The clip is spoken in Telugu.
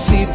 si